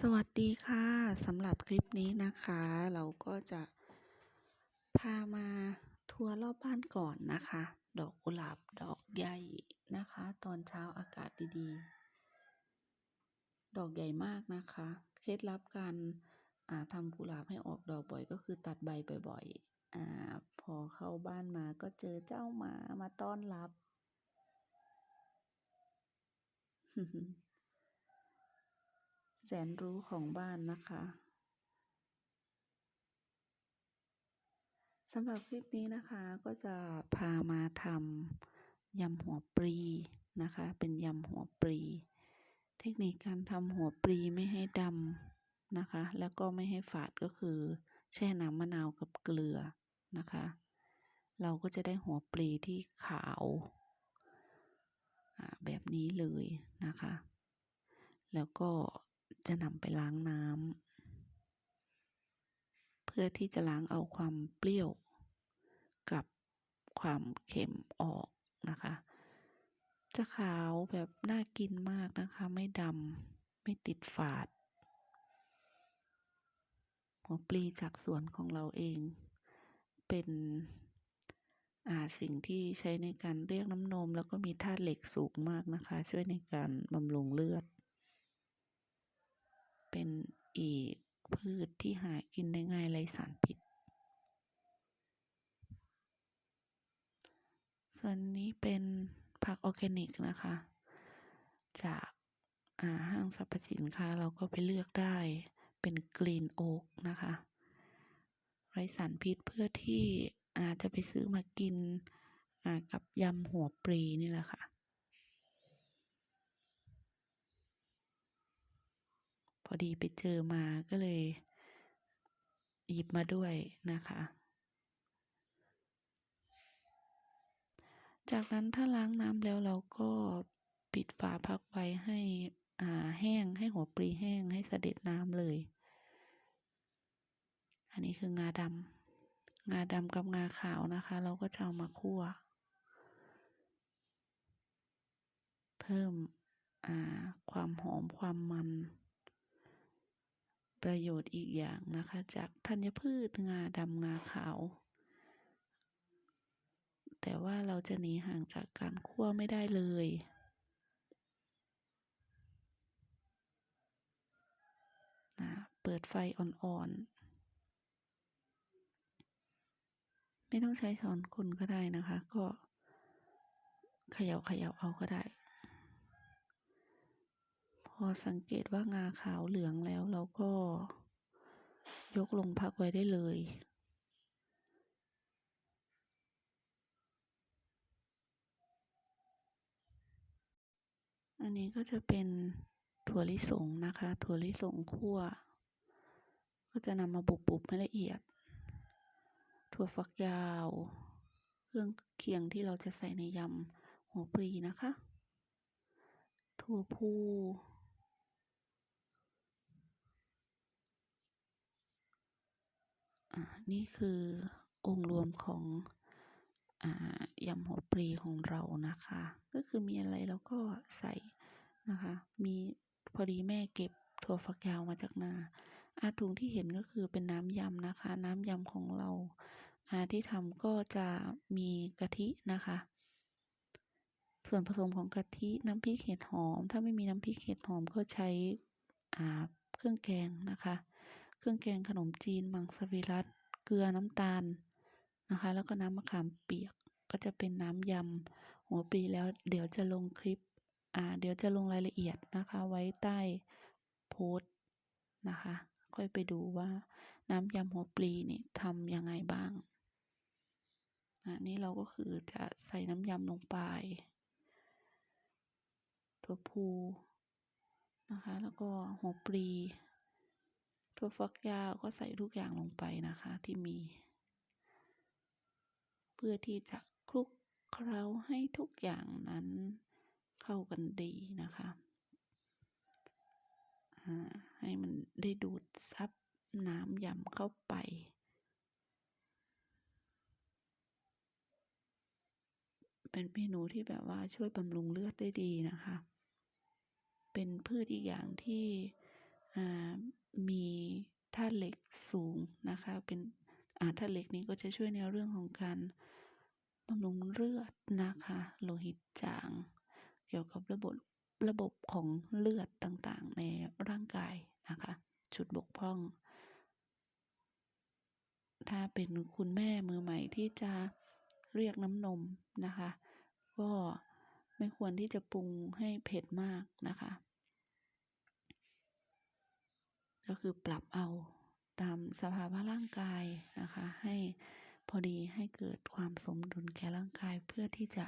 สวัสดีค่ะสำหรับคลิปนี้นะคะ เราก็จะพามาทัวร์รอบบ้านก่อนนะคะ ดอกกุหลาบดอกใหญ่นะคะ ตอนเช้าอากาศดีๆ ดอกใหญ่มากนะคะ เคล็ดลับการทำกุหลาบให้ออกดอกบ่อยก็คือตัดใบบ่อยๆอพอเข้าบ้านมาก็เจอเจ้าหมามาต้อนรับ แสนรู้ของบ้านนะคะสำหรับคลิปนี้นะคะก็จะพามาทำยำหัวปลีนะคะ เป็นยำหัวปลีเทคนิคการทำหัวปลีไม่ให้ดำนะคะ แล้วก็ไม่ให้ฝาดก็คือแช่น้ำมะนาวกับเกลือนะคะ เราก็จะได้หัวปลีที่ขาวแบบนี้เลยนะคะ แล้วก็ จะนำไปล้างน้ำเพื่อที่จะล้างเอาความเปรี้ยว กับความเค็มออกนะคะ จะขาวแบบน่ากินมากนะคะ ไม่ดำไม่ติดฝาด หัวปลีจากสวนของเราเอง เป็นอาสิ่งที่ใช้ในการเรียกน้ำนม แล้วก็มีธาตุเหล็กสูงมากนะคะ ช่วยในการบำรุงเลือด เป็นอีกพืชที่หากินได้ง่ายไรสารพิษ ส่วนนี้เป็นผักออร์แกนิกนะคะ จากาห้างสรรพสินค้าเราก็ไปเลือกได้เป็นกรีนโอ๊กนะคะ ไรสารพิษเพื่อที่อาจจะไปซื้อมากินกับยำหัวปรีนี่แหละค่ะ พอดีไปเจอมาก็เลย หยิบมาด้วยนะคะ จากนั้นถ้าล้างน้ำแล้วเราก็ปิดฝาพักไว้ให้อ่าแห้งให้หัวปลีแห้งให้เสด็จน้ำเลย อันนี้คืองาดำงาดำกับงาขาวนะคะ เราก็จะเอามาคั่ว เพิ่มอ่าความหอมความมัน ประโยชน์อีกอย่างนะคะ จากธัญพืชงาดำงาขาว แต่ว่าเราจะหนีห่างจากการคั่วไม่ได้เลยนะเปิดไฟอ่อนๆ ไม่ต้องใช้ช้อนคนก็ได้นะคะ ก็เขย่าเขย่าเอาก็ได้ อสังเกตว่างาขาวเหลืองแล้วเราก็ ยกลงพักไว้ได้เลย อันนี้ก็จะเป็นถั่วลิสงนะคะ ถั่วลิสงคั่ว ก็จะนำมาบุบๆให้ละเอียด ถั่วฝักยาว เครื่องเคียงที่เราจะใส่ในยำหัวปลีนะคะ ถั่วพูอ่า นี่คือองค์รวมของอยำหัวปลีของเรานะคะ ก็คือมีอะไรเราก็ใส่นะคะ มีพอดีแม่เก็บถั่วฝักยาวมาจากนาอาถุงที่เห็นก็คือเป็นน้ำยำนะคะ น้ำยำของเราอาที่ทำก็จะมีกะทินะคะ ส่วนผสมของกะทิน้ำพริกเห็ดหอม ถ้าไม่มีน้ำพริกเห็ดหอมก็ใช้อ่าเครื่องแกงนะคะ เครื่องแกงขนมจีน มังสวิรัตเกลือน้ำตาลนะคะ แล้วก็น้ำมะขามเปียกก็จะเป็นน้ำยำหัวปลีแล้วเดี๋ยวจะลงคลิปอ่าเดี๋ยวจะลงรายละเอียดนะคะ ไว้ใต้โพสต์นะคะ ค่อยไปดูว่าน้ำยำหัวปลีนี่ทำยังไงบ้างอันนี้เราก็คือจะใส่น้ำยำลงไปถั่วพูนะคะ แล้วก็หัวปลี ถั่วฝักยาวก็ใส่ทุกอย่างลงไปนะคะที่มี เพื่อที่จะคลุกเคล้าให้ทุกอย่างนั้นเข้ากันดีนะคะให้มันได้ดูดซับน้ำยำเข้าไป เป็นเมนูที่แบบว่าช่วยบำรุงเลือดได้ดีนะคะ เป็นพืชอีกอย่างที่ มีธาตุเหล็กสูงนะคะ เป็นธาตุเหล็กนี้ก็จะช่วยในเรื่องของการบำรุงเลือดนะคะ โลหิตจาง เกี่ยวกับระบบระบบของเลือดต่างๆ ในร่างกายนะคะ จุดบกพร่อง ถ้าเป็นคุณแม่มือใหม่ที่จะเรียกน้ำนมนะคะ ก็ไม่ควรที่จะปรุงให้เผ็ดมากนะคะ ก็คือปรับเอาตามสภาวะร่างกายนะคะ ให้พอดีให้เกิดความสมดุลแก่ร่างกายเพื่อที่จะ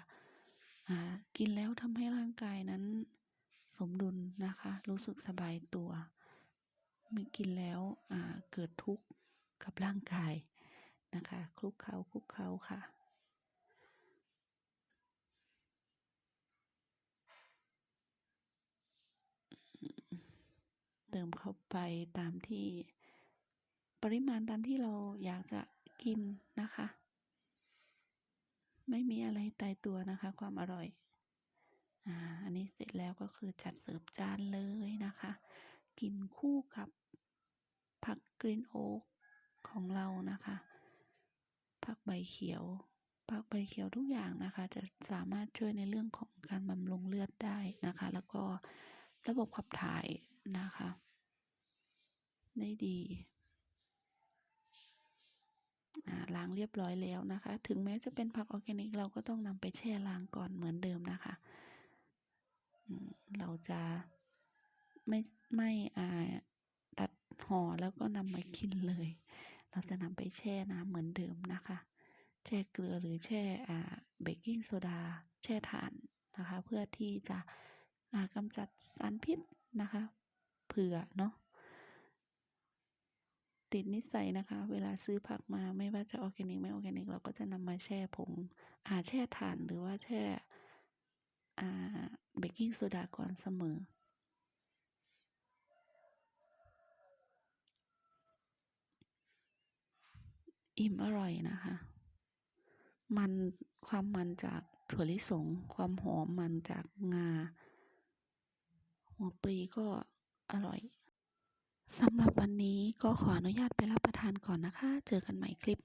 อ่ากินแล้วทำให้ร่างกายนั้นสมดุลนะคะ รู้สึกสบายตัว ไม่กินแล้วอ่าเกิดทุกข์กับร่างกายนะคะคลุกเคล้าคลุกเคล้าค่ะ ติมเข้าไปตามที่ปริมาณตามที่เราอยากจะกินนะคะ ไม่มีอะไรตายตัวนะคะ ความอร่อยอ่าอันนี้เสร็จแล้วก็คือจัดเสิร์ฟจานเลยนะคะ กินคู่กับผักกรีนโอ๊กของเรานะคะผักใบเขียวผักใบเขียวทุกอย่างนะคะ จะสามารถช่วยในเรื่องของการบำรุงเลือดได้นะคะ แล้วก็ระบบขับถ่ายนะคะ ได้ดีอาล้างเรียบร้อยแล้วนะคะ ถึงแม้จะเป็นผักออร์แกนิกเราก็ต้องนำไปแช่ล้างก่อนเหมือนเดิมนะคะ เราจะไม่ไม่อาตัดห่อแล้วก็นำมากินเลย เราจะนำไปแช่น้ำเหมือนเดิมนะคะ แช่เกลือหรือแช่อาเบกกิ้งโซดาแช่ถ่านนะคะ เพื่อที่จะอากำจัดสารพิษนะคะ เผื่อเนาะ ติดนิสัยนะคะ เวลาซื้อผักมาไม่ว่าจะออร์แกนิกไม่ออร์แกนิกเราก็จะนำมาแช่ผงอ่าแช่ถ่านหรือว่าแช่อ่าเบกกิ้งโซดาก่อนเสมออิ่มอร่อยนะคะ มันความมันจากถั่วลิสง ความหอมมันจากงา หัวปลีก็อร่อย สำหรับวันนี้ก็ขออนุญาตไปรับประทานก่อนนะคะ เจอกันใหม่คลิปหน้า